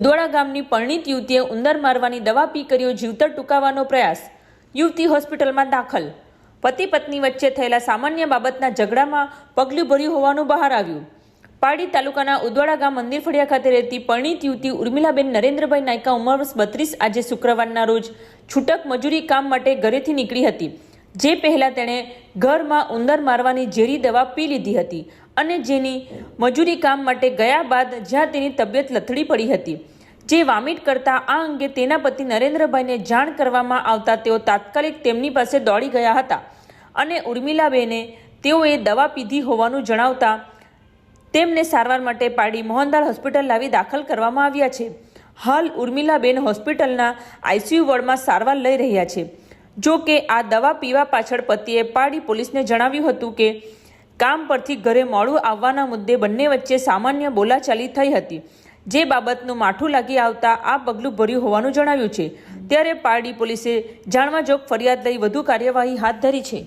ઉદવાડા ગામની પરણિત યુવતીએ ઉંદર મારવાની દવા પી કર્યો, જીવતર ટૂંકાવવાનો પ્રયાસ. યુવતી હોસ્પિટલમાં દાખલ. પતિ પત્ની વચ્ચે થયેલા સામાન્ય બાબતના ઝઘડામાં પગલું ભર્યું હોવાનું બહાર આવ્યું. પારડી તાલુકાના ઉદવાડા ગામ મંદિર ફળિયા ખાતે રહેતી પરણિત યુવતી ઉર્મિલાબેન નરેન્દ્રભાઈ નાયકા ઉંમર બત્રીસ, આજે શુક્રવારના રોજ છૂટક મજૂરી કામ માટે ઘરેથી નીકળી હતી. જે પહેલાં તેણે ઘરમાં ઉંદર મારવાની ઝેરી દવા પી લીધી હતી અને જેની મજૂરી કામ માટે ગયા બાદ જ્યાં તેની તબિયત લથડી પડી હતી. જે વામિટ કરતા આ અંગે તેના પતિ નરેન્દ્રભાઈને જાણ કરવામાં આવતા તેઓ તાત્કાલિક તેમની પાસે દોડી ગયા હતા અને ઉર્મિલાબેને તેઓએ દવા પીધી હોવાનું જણાવતા તેમને સારવાર માટે પાડી મોહનદાલ હોસ્પિટલ લાવી દાખલ કરવામાં આવ્યા છે. હાલ ઉર્મિલાબેન હોસ્પિટલના આઈસીયુ વોર્ડમાં સારવાર લઈ રહ્યા છે. જો કે આ દવા પીવા પાછળ પતિએ પાડી પોલીસને જણાવ્યું હતું કે કામ પરથી ઘરે મોડું આવવાના મુદ્દે બંને વચ્ચે સામાન્ય બોલાચાલી થઈ હતી. જે બાબતનું માઠું લાગી આવતા આ પગલું ભર્યું હોવાનું જણાવ્યું છે. ત્યારે પારડી પોલીસે જાણવા જોગ ફરિયાદ લઈ વધુ કાર્યવાહી હાથ ધરી છે.